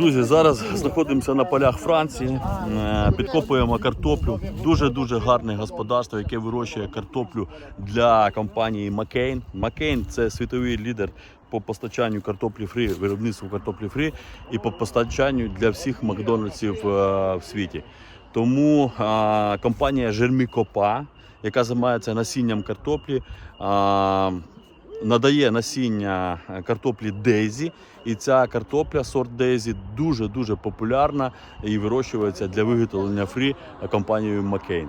Друзі, зараз знаходимося на полях Франції, е, підкопуємо картоплю. Дуже-дуже гарне господарство, яке вирощує картоплю для компанії Маккейн. Маккейн це світовий лідер по постачанню картоплі фрі, виробництву картоплі фрі і по постачанню для всіх Макдональдсів е, в світі. Тому е, компанія Жермікопа, яка займається насінням картоплі, надає насіння е, картоплі Дейзі, і ця картопля сорт Дейзі дуже дуже популярна і вирощується для виготовлення фрі компанією Маккейн.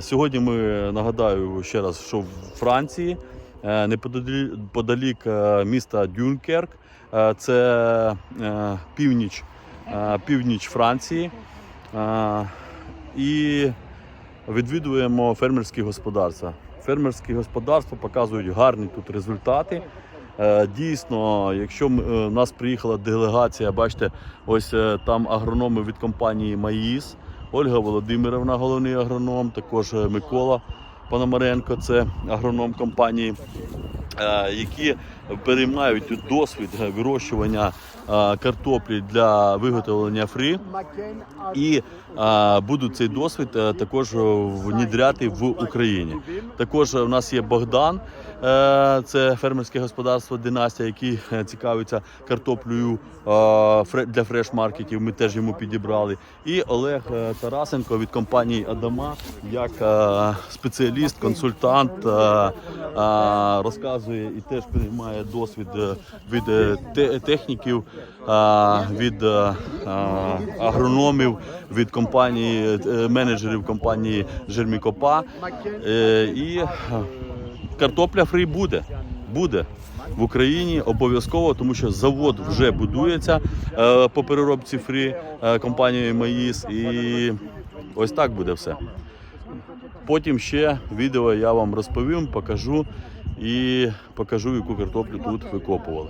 Сьогодні ми нагадаю ще раз, що в Франції е, неподалік е, міста Дюнкерк, це північ, північ Франції. І відвідуємо фермерські господарства. Фермерські господарства показують гарні тут результати. Е, Дійсно, якщо м- е, в нас приїхала делегація, бачите, ось е, там агрономи від компанії Маїс, Ольга Володимирівна, головний агроном, також Микола Пономаренко, це агроном компанії, е, які переймають досвід е, вирощування е, картоплі для виготовлення фрі. І будуть цей досвід е, також внідряти в Україні. Також у нас є Богдан, е, це фермерське господарство Династія, який е, цікавиться картоплею е, для фреш-маркетів. Ми теж йому підібрали. І Олег Тарасенко від компанії Адама, як спеціаліст, консультант, розказує і теж приймає досвід від техніків, від агрономів, від компанії, е, менеджерів компанії Жермікопа. Е, І е, картопля фрі буде. Буде в Україні обов'язково, тому що завод вже будується по переробці фрі компанією Маїс. І ось так буде все. Потім ще відео я вам розповім, покажу і покажу, яку картоплю тут викопували.